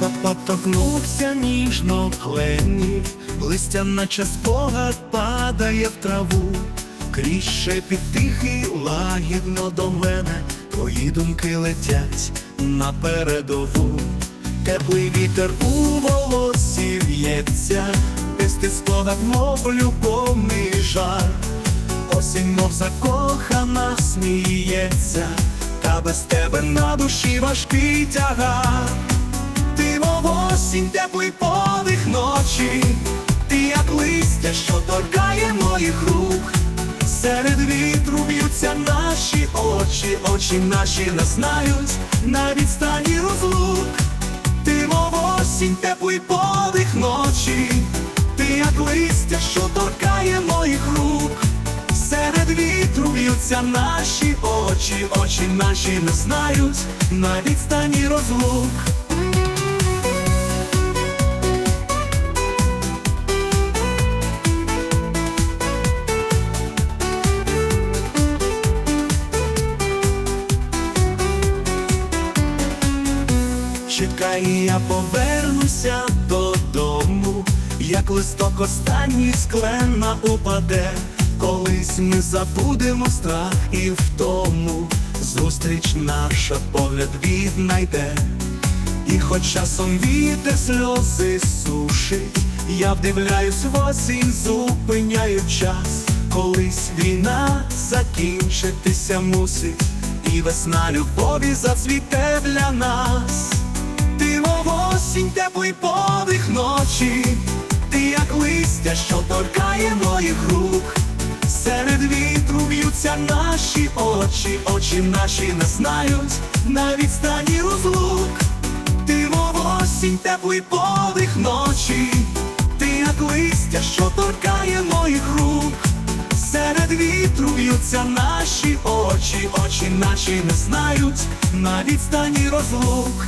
Листопад торкнувся ніжно клені, листя наче спогад падає в траву, крізь шепіт тихий лагідно до мене, твої думки летять на передову, теплий вітер у волосі в'ється, писти спогад, мов любовний жар. Осінь, мов закохана, сміється, та без тебе на душі важкий тягар. Мов осінь, теплий подих ночі, ти як листя, що торкає моїх рук. Серед вітру б'ються наші очі, очі наші не знають на відстані розлук. Ти мов осінь, теплий подих ночі, ти як листя, що торкає моїх рук. Серед вітру б'ються наші очі, очі наші не знають на відстані розлук. Чекай, я повернуся додому, як листок останній склена упаде, колись ми забудемо страх і втому, зустріч наша погляд віднайде, і хоч часом вітер сльози сушить, я вдивляюсь в осінь, зупиняю час, колись війна закінчитися мусить, і весна любові зацвіте для нас. Осінь, теплий подих ночі, ти як листя, що торкає моїх рук. Серед вітру б'ються наші очі, очі наші не знають на відстані розлук. Ти мов осінь, теплий подих ночі, ти як листя, що торкає моїх рук. Серед вітру б'ються наші очі, очі наші не знають на відстані розлук.